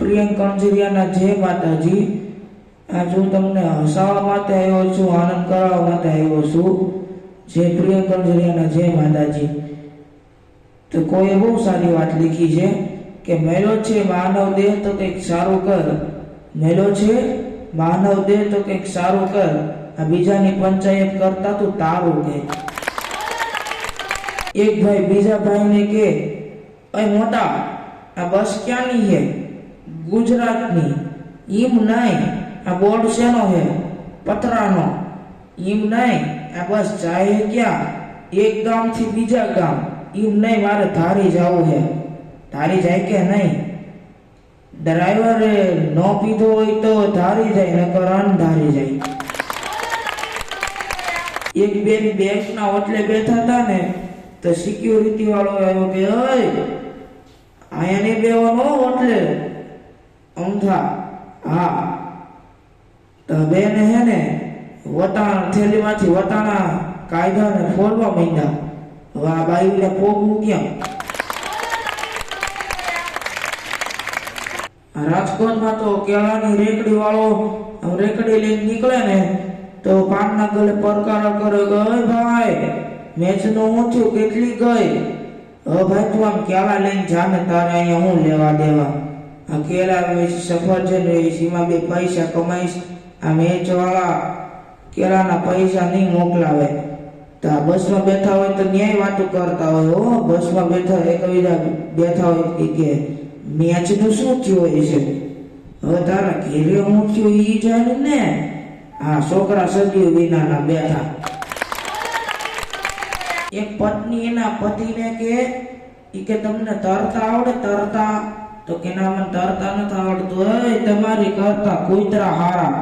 પ્રિયંક કંજરિયાના જય માતાજી. આજ હું તમને હસાવવા માટે આવ્યો છું, આનંદ કરાવવા માટે આવ્યો છું. જે પ્રિયંક કંજરિયાના જય માતાજી. તો કોઈએ બહુ સારી વાત લીખી છે કે મેલો છે માનવ દેહ તો કંઈક સારું કર. મેલો છે માનવ દેહ તો કંઈક સારું કર. આ બીજાની પંચાયત કરતા તું તારું કે. એક ભાઈ બીજા ભાઈને કે અહીં મોટા, આ બસ ક્યાંની છે ગુજરાતની. ઈમ નહીં આ બોર્ડ શેનો છે પતરાનો. ઈમ નહીં આ બસ જાય ક્યાં? એક ગામથી બીજા ગામ. ઈમ નહીં મારે ધારી જવું છે ધારી જાય કે નહીં? ડ્રાઈવરે ન પીધો હોય તો ધારી જાય, નકર ધારી જાય. એક બેન બેંકના ઓટલે બેઠા હતા ને, તો સિક્યુરિટી વાળો આવ્યો કે, ઓય, અહીંયા નહીં બેવાનો ઓટલે અમથા, હા. તો બેન હે ને, વટાણ, થેલીમાંથી વટાણા કાયદાને ફોડવા માંડ્યા. હવે આ બાઈને પોગવું ક્યાં આ રાજકોટમાં તો કેળાની રેકડી વાળો રેકડી લઈને નીકળે ને, તો પાનના ગળે પરકારા કરે ગઈ ભાઈ, મેચનું ઊંચું કેટલી ગઈ? હવે ભાઈ તું આમ કેળા લઈને જાને, તારે અહીંયા હું લેવા દેવા? આ કેળા વેચ સફરજન વેચ એમાં બે પૈસા કમાઈશ આ મેચ વાળા કેળાના પૈસા નહીં મોકલાવે તો આ બસમાં બેઠા હોય તો ન્યાય વાતો કરતા હોય હો બસમાં બેઠા એકબીજા બેઠા હોય કે મેચનું શું થયું હોય છે હવે તારા ઘેરે હું થયું એ જાણે ને આ છોકરા સદીઓ વિનાના બેઠા એક પત્ની એના પતિને કે કે તમને તરતા આવડે તરતા તો કે ના મને તરતા નથી આવડતું? એ તમારી કરતા કૂતરા હારા.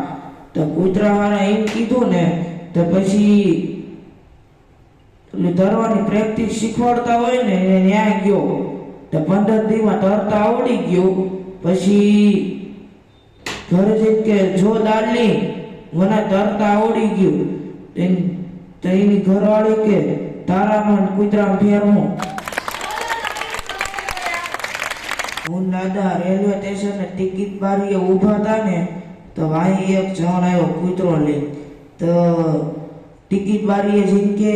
તો કૂતરા હારા એમ કીધું ને, તો પછી એટલે તરવાની પ્રેક્ટિસ શીખવાડતા હોય ને, એને ન્યાય ગયો. તો પંદર દીમાં તરતા આવડી ગયું. પછી ઘરે જઈ કે, જો દાલી, મને તરતા આવડી ગયું. તો એની ઘરવાળી કે તારામાં કૂતરામાં ફેર દાદા રેલવે સ્ટેશને ટિકિટ બારીએ ઊભા હતા ને, તો વાહી એક જણ આવ્યો કૂતરો લઈ તો ટિકિટ બારીએ જઈને કે,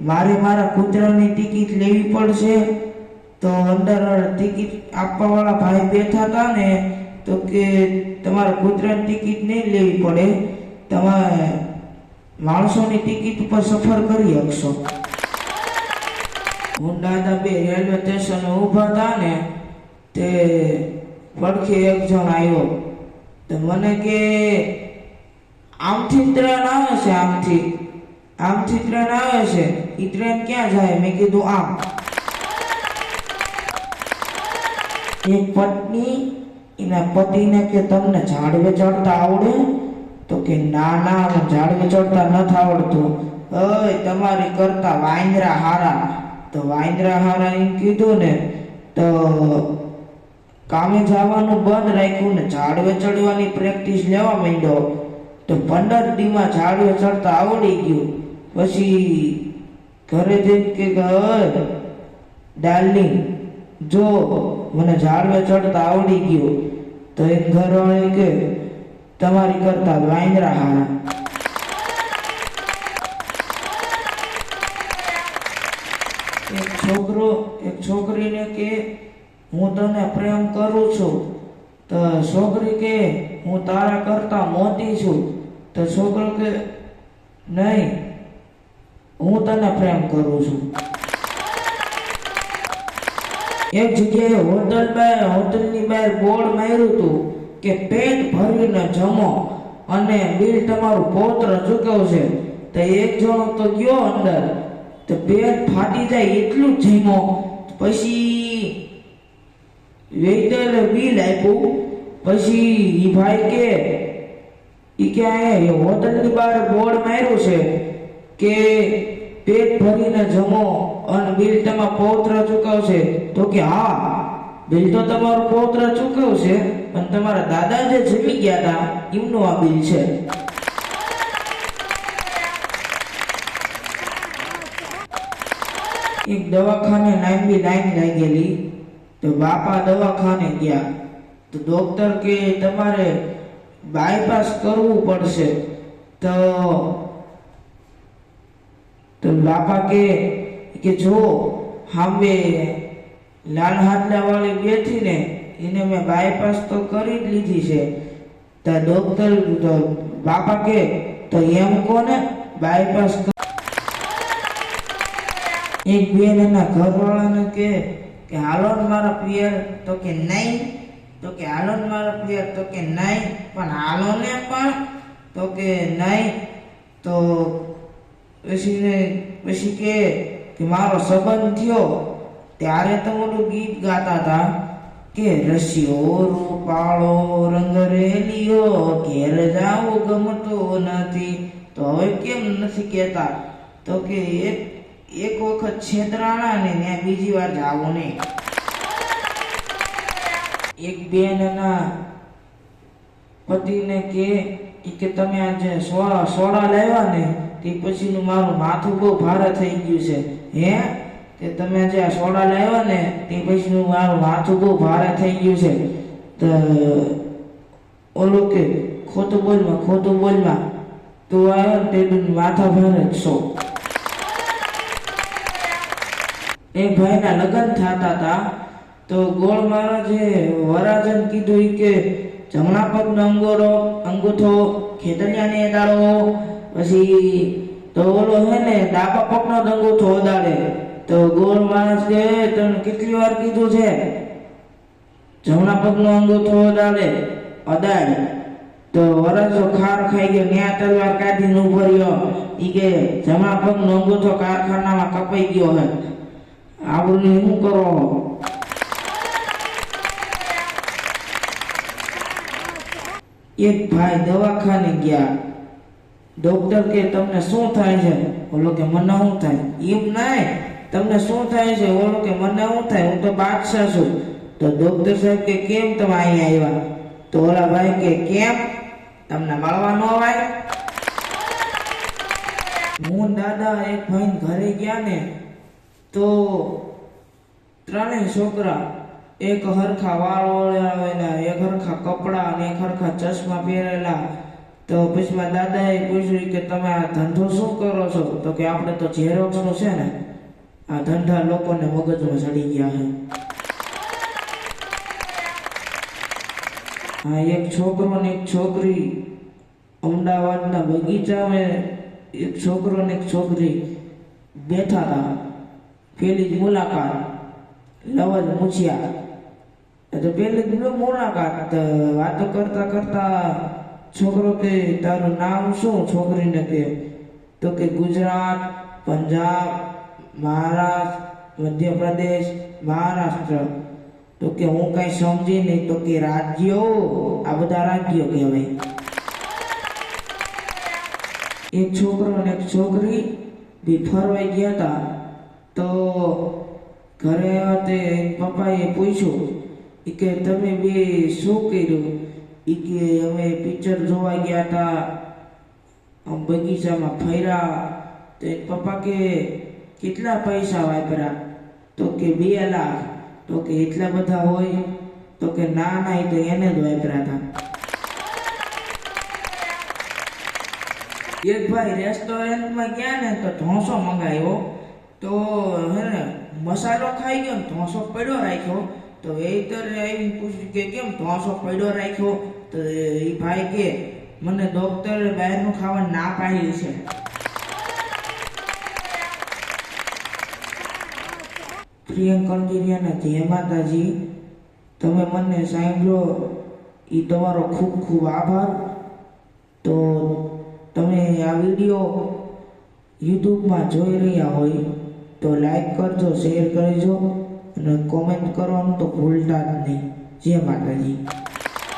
મારે મારા કૂતરાની ટિકિટ લેવી પડશે. તો અંદર ટિકિટ આપવાવાળા ભાઈ બેઠા હતા ને, તો કે, તમારે કૂતરાની ટિકિટ નહીં લેવી પડે. તમારે માણસોની ટિકિટ ઉપર સફર કરી શકશો હું દાદા બે રેલવે સ્ટેશને ઊભા હતા ને પડખે એક જણ આવ્યો. તો મને કે, આમથી ટ્રેન આવે છે, આમથી. આમથી ટ્રેન આવે છે. એ ટ્રેન ક્યાં જાય? મેં કીધું, આમ. એક પત્ની એના પતિને કે, તમને ઝાડવે ચડતા આવડે? તો કે, ના ના ઝાડવે ચડતા નથી આવડતું. અય તમારી કરતા વાંદરા હારા. તો વાંદરા હારા એમ કીધું ને, તો કામે જવાનું બંધ રાખ્યું ને ઝાડવે ચડવાની પ્રેક્ટિસ લેવા માંડ્યો. તો પંદર દીમાં ઝાડવે ચડતા આવડી ગયું. પછી ઘરે જઈને કે "અય, ડાર્લિંગ જો મને ઝાડવે ચડતા આવડી ગયું. તો એક ઘરવાળી કે તમારી કરતા વાંદરા હારા. એક છોકરો એક છોકરીને કે હું તને પ્રેમ કરું છું. તો છોકરી કે, હું તારા કરતા મોટી છું. તો છોકરો કે, નહીં, હું તને પ્રેમ કરું છું. એક જગ્યાએ હોટલ બાર હોટલની બહાર બોર્ડ માર્યું હતું કે પેટ ભરીને જમો અને બિલ તમારું પૌત્ર ચૂકવશે. તો એક જણો તો ગયો અંદર. તો પેટ ફાટી જાય એટલું જ જમ્યો પછી વેઇટરે બિલ આપ્યું પછી ઈ ભાઈ કે, ઈ કે આ હોટલની બહાર બોર્ડ માર્યું છે કે પેટ ભરીને જમો અને બિલ તમે પૌત્ર ચૂકવશે. તો કે હા, બિલ તો તમારું પૌત્ર ચૂકવશે અને તમારા દાદા જે જમી ગયા હતા એમનું આ બિલ છે. એક દવાખાને લાંબી લાઈન લાગેલી, તો બાપા દવાખાને ગયા. તો ડોક્ટર કે તમારે બાયપાસ કરવું પડશે, તો તો બાપા કે કે જો હામે લાલ હાટલા વાળી બેઠી ને, એને મેં બાયપાસ તો કરી જ લીધી છે. તો ડોક્ટર બાપા કે, તો એમ કોને બાયપાસ એક બેન એના ઘરવાળાને કે હાલો મારા પિયર, તો કે નહીં. તો કે હાલો મારા પિયર તો કે નહીં, પણ હાલો ને પણ, તો કે નહીં, તો પછીને પછી કે કે મારો સંબંધ થયો. ત્યારે તો મોટું ગીત ગાતા હતા, કે રશિયો રૂપાળો રંગ રેલિયો ઘેર જાવું ગમતો નથી. તો હવે કેમ નથી કહેતા? તો કે એક એક વખત છેતરાણા ને ત્યાં બીજી વાર જાવું નહીં. એક બેન એના પતિને કે કે તમે આજે સોડા સોડા લાવ્યા ને, તે પછીનું મારું માથું બહુ ભારે થઈ ગયું છે. હે? કે તમે જે આ સોડા લાવ્યા ને, તે પછીનું મારું માથું બહુ ભારે થઈ ગયું છે. તો ઓલું કે, ખોટું બોલમાં ખોટું બોલમાં. તું આવ્યો ને તેનું માથા ભારે જ સો એક ભાઈના લગ્ન થતા હતા. તો ગોળ મહારાજે વરાજન કીધું કે, જમણા પગનો અંગોરો અંગૂઠો ખેતરિયાને દાડો પછી તો ઓલો હે ને, ડાબા પગનો અંગૂઠો દાડે તો ગોળ મહારાજ કે તને કેટલી વાર કીધું છે? જમણા પગનો અંગૂઠો દાડે અડાડ. તો વરસો ખાર ખાઈ ગયો, ન્યા તલવાર કાઢીને ઊભો રહ્યો. ઈ કે, જમણા પગનો અંગૂઠો કારખાનામાં કપાઈ ગયો હે. આવડું શું કરો? એક ભાઈ દવાખાને ગયા. ડોક્ટર કે, તમને શું થાય છે? ઓલો કે, મને શું થાય? એમ નાય. તમને શું થાય છે? ઓલો કે, મને શું થાય? હું તો બાદશાહ છું. તો ડોક્ટર સાહેબ કે, કેમ તમે અહીંયા આવ્યા? તો ઓલા ભાઈ કે, કેમ? તમને મળવા ન અવાય હું દાદા એક ભાઈ ઘરે ગયા ને, તો ત્રણેય છોકરા એક હરખા વાળ ઓળાવેલા એક હરખા કપડા અને એક હરખા ચશ્મા પહેરેલા. તો પછી મારા દાદાએ પૂછ્યું કે તમે આ ધંધો શું કરો છો? તો કે આપણે તો ઝેરોક્ષનું છે ને, આ ધંધા લોકોને મગજમાં ચડી ગયા છે. હા એક છોકરો ને એક છોકરી અમદાવાદના બગીચામાં એક છોકરો ને એક છોકરી બેઠા હતા. પેલી જ મુલાકાત લવજ મૂછ્યા તો પેલી જ મુલાકાત વાતો કરતા કરતા છોકરો કે, તારું નામ શું? છોકરીને કે, તો કે ગુજરાત, પંજાબ, મહારાષ્ટ્ર, મધ્યપ્રદેશ, મહારાષ્ટ્ર. તો કે, હું કઈ સમજી નહીં. તો કે, રાજ્યો. આ બધા રાજ્યો કહેવાય. એક છોકરો અને એક છોકરી બી ફરવાઈ ગયા હતા તો ઘરે તે પપ્પાએ પૂછ્યું ઈ કે તમે બે શું કર્યું? એ કે અમે પિક્ચર જોવા ગયા હતા આમ બગીચામાં ફર્યા. તો એ પપ્પા કે, કેટલા પૈસા વાપર્યા? તો કે, બે લાખ. તો કે, એટલા બધા હોય? તો કે, ના ના એ તો એને જ વાપર્યા હતા એક ભાઈ રેસ્ટોરન્ટમાં ગયા ને, તો ઢોસો મંગાવ્યો. તો હે ને, મસાલો ખાઈ ગયો ને, ઢોસો પડ્યો રાખ્યો. તો વેઇટરે આવીને પૂછ્યું કે કેમ ઢોસો પડ્યો રાખ્યો? તો એ ભાઈ કે, મને ડોક્ટરે બહારનું ખાવા ના પાડી છે. પ્રિયંકા કંડિરિયાના જય માતાજી, તમે મને સાંભળો એ તમારો ખૂબ ખૂબ આભાર. તો તમે આ વીડિયો યુટ્યુબમાં જોઈ રહ્યા હોય તો લાઈક કરજો, શેર કરજો. અને કોમેન્ટ કરવાનું તો ભૂલતા જ નહીં. જય માતાજી.